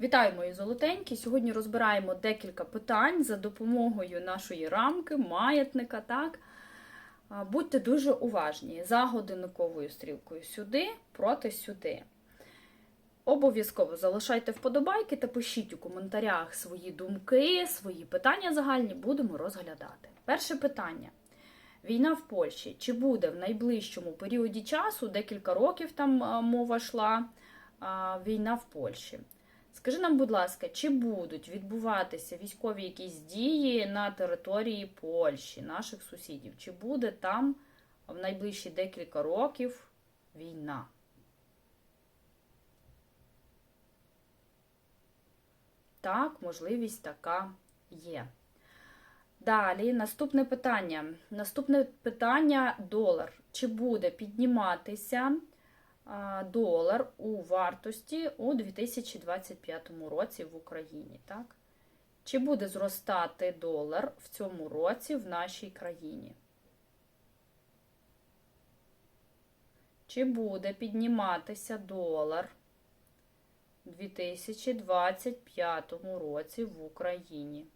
Вітаю, мої золотенькі! Сьогодні розбираємо декілька питань за допомогою нашої рамки, маятника. Так? Будьте дуже уважні за годинниковою стрілкою сюди, проти сюди. Обов'язково залишайте вподобайки та пишіть у коментарях свої думки, свої питання загальні, будемо розглядати. Перше питання. Війна в Польщі. Чи буде в найближчому періоді часу, декілька років там мова йшла, війна в Польщі? Скажи нам, будь ласка, чи будуть відбуватися військові якісь дії на території Польщі, наших сусідів? Чи буде там в найближчі декілька років війна? Так, можливість така є. Далі, наступне питання. Наступне питання долар. Чи буде підніматися долар у вартості у 2025 році в Україні? Так? Чи буде зростати долар в цьому році в нашій країні? Чи буде підніматися долар у 2025 році в Україні?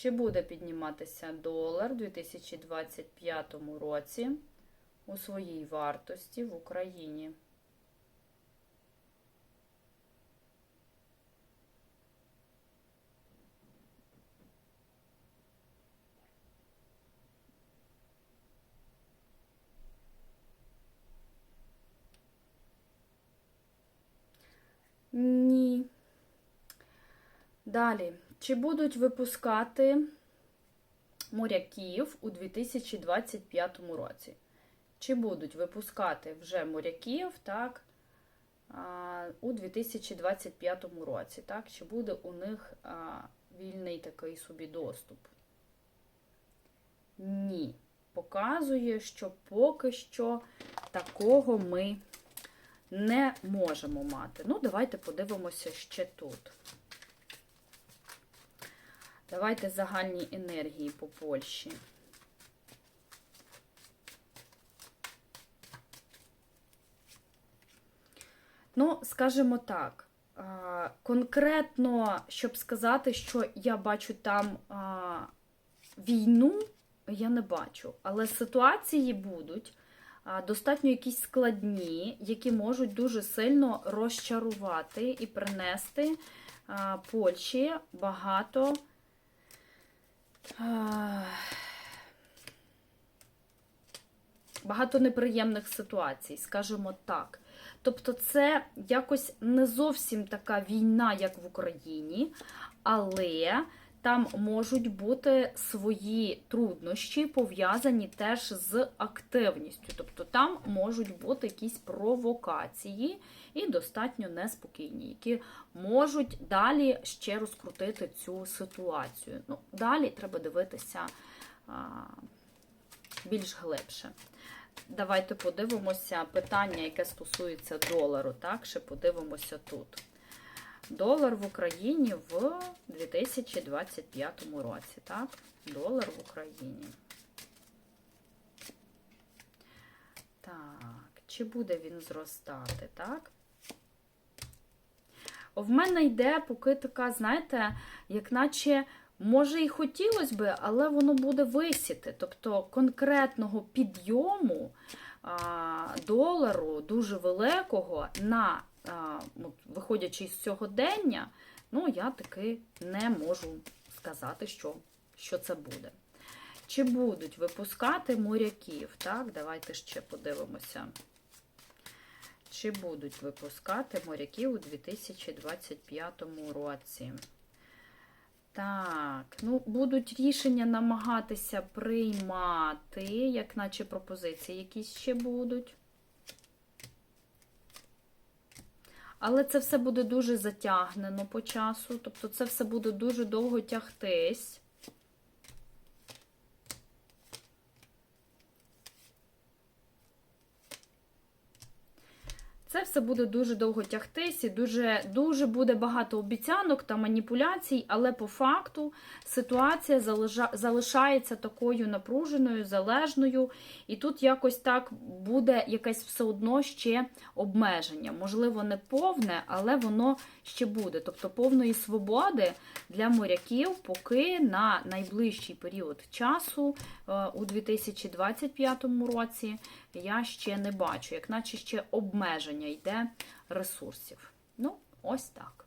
Чи буде підніматися долар у 2025 році у своїй вартості в Україні? Ні. Далі. Чи будуть випускати моряків у 2025 році? Чи будуть випускати вже моряків, так, у 2025 році, так? Чи буде у них вільний такий собі доступ? Ні. Показує, що поки що такого ми не можемо мати. Ну, давайте подивимося ще тут. Давайте загальні енергії по Польщі. Ну, скажімо так, конкретно, щоб сказати, що я бачу там війну, я не бачу. Але ситуації будуть достатньо якісь складні, які можуть дуже сильно розчарувати і принести Польщі багато. Багато неприємних ситуацій, скажімо так. Тобто, це якось не зовсім така війна, як в Україні, але там можуть бути свої труднощі, пов'язані теж з активністю. Тобто там можуть бути якісь провокації і достатньо неспокійні, які можуть далі ще розкрутити цю ситуацію. Ну, Далі треба дивитися а, більш глибше. Давайте подивимося питання, яке стосується долару. Так, ще подивимося тут. Долар в Україні в 2025 році. Так? Долар в Україні. Так, чи буде він зростати, так? В мене йде поки така, знаєте, як наче, може і хотілося би, але воно буде висіти. Тобто конкретного підйому а, долару дуже великого на виходячи з сьогодення, ну, я таки не можу сказати, що, що це буде. Чи будуть випускати моряків? Так, давайте ще подивимося. Чи будуть випускати моряків у 2025 році? Так, ну, будуть рішення намагатися приймати, як наче пропозиції якісь ще будуть. Але це все буде дуже затягнено по часу, тобто це все буде дуже довго тягтись. Це все буде дуже довго тягтись і дуже, дуже буде багато обіцянок та маніпуляцій, але по факту ситуація залишається такою напруженою, залежною, і тут якось так буде якесь все одно ще обмеження. Можливо, не повне, але воно ще буде. Тобто повної свободи для моряків поки на найближчий період часу е, у 2025 році я ще не бачу, як наче ще обмеження йде ресурсів. Ну, ось так.